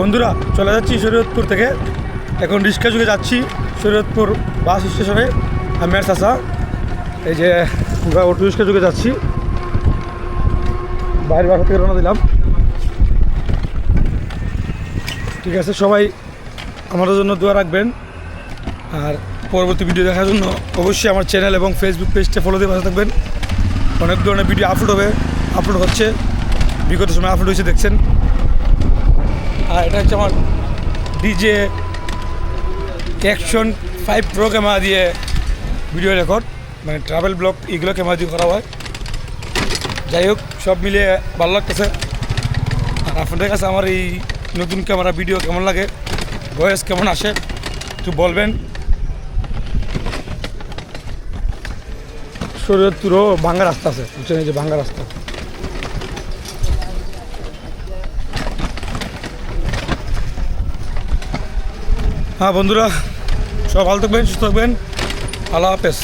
বন্ধুরা, চলে যাচ্ছি শরীয়তপুর থেকে। এখন রিক্সা যুগে যাচ্ছি শরীয়তপুর বাস স্টেশনে। আমি আর চাষা এই যে অটো রিক্সা যুগে যাচ্ছি। বাইরের বাসা থেকে রওনা দিলাম। ঠিক আছে, সবাই আমাদের জন্য দোয়া রাখবেন। আর পরবর্তী ভিডিও দেখার জন্য অবশ্যই আমার চ্যানেল এবং ফেসবুক পেজটা ফলো দিয়ে পাশে থাকবেন। অনেক ধরনের ভিডিও আপলোড হবে আপলোড হচ্ছে। বিগত সময় আপলোড হয়েছে, দেখছেন। আর এটা হচ্ছে আমার DJI action five pro camera দিয়ে ভিডিও রেকর্ড মানে ট্রাভেল ব্লগ এগুলো ক্যামেরা দিয়ে করা হয়। যাই হোক, সব মিলিয়ে ভালো লাগতেছে। আর আপনাদের কাছে আমার এই নতুন ক্যামেরা ভিডিও কেমন লাগে ভয়েস কেমন আসে, একটু বলবেন। শরীয়তপুরও ভাঙ্গা রাস্তা আছে, বুঝছেন, এই যে ভাঙ্গা রাস্তা। হ্যাঁ বন্ধুরা সব ভালো থাকবেন সুস্থ থাকবেন। আল্লাহ হাফেজ।